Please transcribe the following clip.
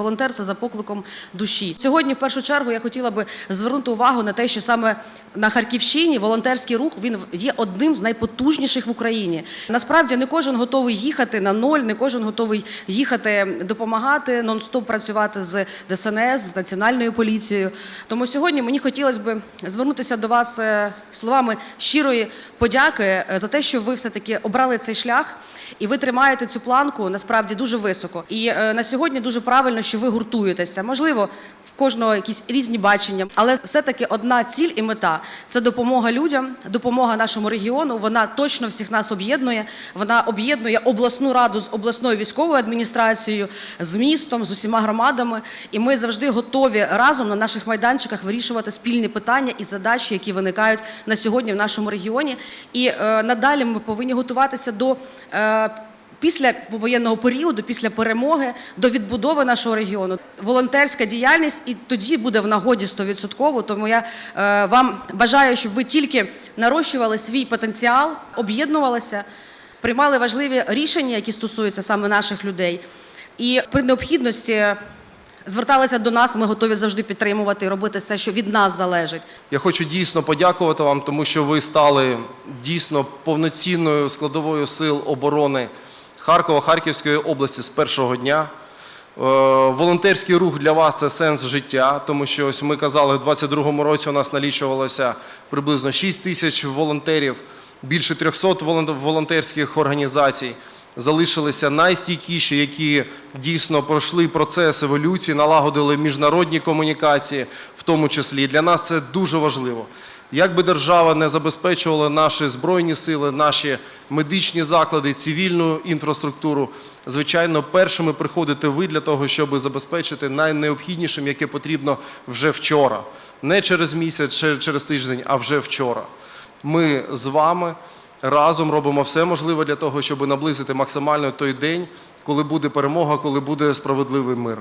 волонтер це за покликом душі. Сьогодні, в першу чергу, я хотіла би звернути увагу на те, що саме на Харківщині волонтерський рух він є одним з найпотужніших в Україні. Насправді не кожен готовий їхати на ноль, не кожен готовий їхати допомагати нон-стоп працювати з ДСНС, з національною поліцією. Тому сьогодні мені хотілося б звернутися до вас е, словами щирої подяки е, за те, що ви все таки обрали цей шлях. І ви тримаєте цю планку насправді дуже високо. І е, на сьогодні дуже правильно, що ви гуртуєтеся. Можливо, в кожного якісь різні бачення, але все-таки одна ціль і мета це допомога людям, допомога нашому регіону. Вона точно всіх нас об'єднує. Вона об'єднує обласну раду з обласною військовою адміністрацією, з містом, з усіма громадами. І ми завжди готові разом на наших майданчиках вирішувати спільні питання і задачі, які виникають на сьогодні в нашому регіоні. І е, надалі ми повинні готуватися до. Е, Після воєнного періоду, після перемоги, до відбудови нашого регіону, волонтерська діяльність і тоді буде в нагоді 100%. Тому я е, вам бажаю, щоб ви тільки нарощували свій потенціал, об'єднувалися, приймали важливі рішення, які стосуються саме наших людей, і при необхідності зверталися до нас. Ми готові завжди підтримувати і робити все, що від нас залежить. Я хочу дійсно подякувати вам, тому що ви стали дійсно повноцінною складовою сил оборони Харкова, Харківської області з першого дня. Е, Волонтерський рух для вас це сенс життя, тому що ось ми казали, в 22-му році у нас налічувалося приблизно 6 тисяч волонтерів, більше 300 волонтерських організацій. Залишилися найстійкіші, які дійсно пройшли процес еволюції, налагодили міжнародні комунікації, в тому числі. І для нас це дуже важливо. Як би держава не забезпечувала наші збройні сили, наші медичні заклади, цивільну інфраструктуру, звичайно, першими приходите ви для того, щоб забезпечити найнеобхіднішим, яке потрібно вже вчора. Не через місяць, через тиждень, а вже вчора. Ми з вами разом робимо все можливе для того, щоб наблизити максимально той день, коли буде перемога, коли буде справедливий мир.